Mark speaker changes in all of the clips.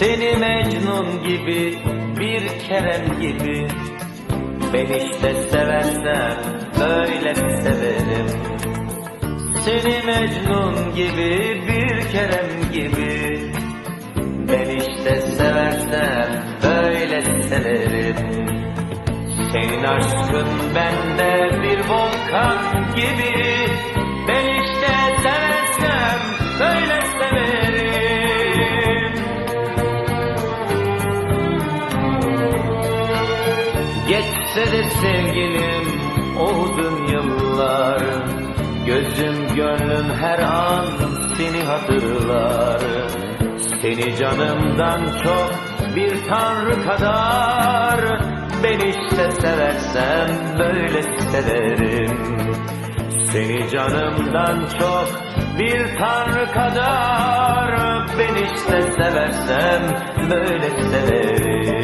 Speaker 1: Seni Mecnun gibi bir Kerem gibi. Ben işte seversem böyle severim? Seni Mecnun gibi bir Kerem gibi. Ben işte seversem böyle severim? Senin aşkın bende bir volkan gibi De sevgilim o uzun yıllar. Gözüm gönlüm her an seni hatırlar. Seni canımdan çok bir tanrı kadar. Ben işte seversem böyle severim Seni canımdan çok bir tanrı kadar. Ben işte seversem böyle severim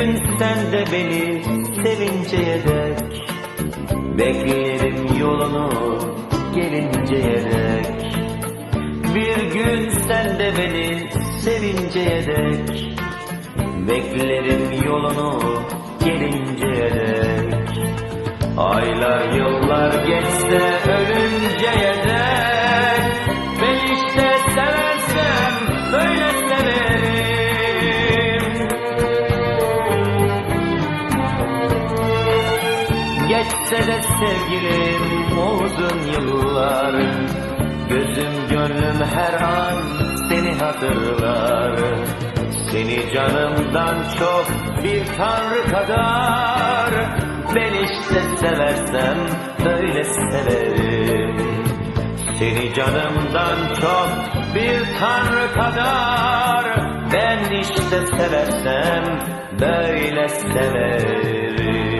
Speaker 1: gün sen de beni sevinceye dek. Beklerim yolunu gelinceye dek. Bir gün sen de beni sevinceye dek. Beklerim yolunu gelinceye dek. Aylar yıllar geçse ölünceye dek Geçse de sevgilim uzun yıllar. Gözüm gönlüm her an seni hatırlar. Seni canımdan çok bir tanrı kadar. Ben işte seversem böyle severim. Seni canımdan çok bir tanrı kadar. Ben işte seversem böyle severim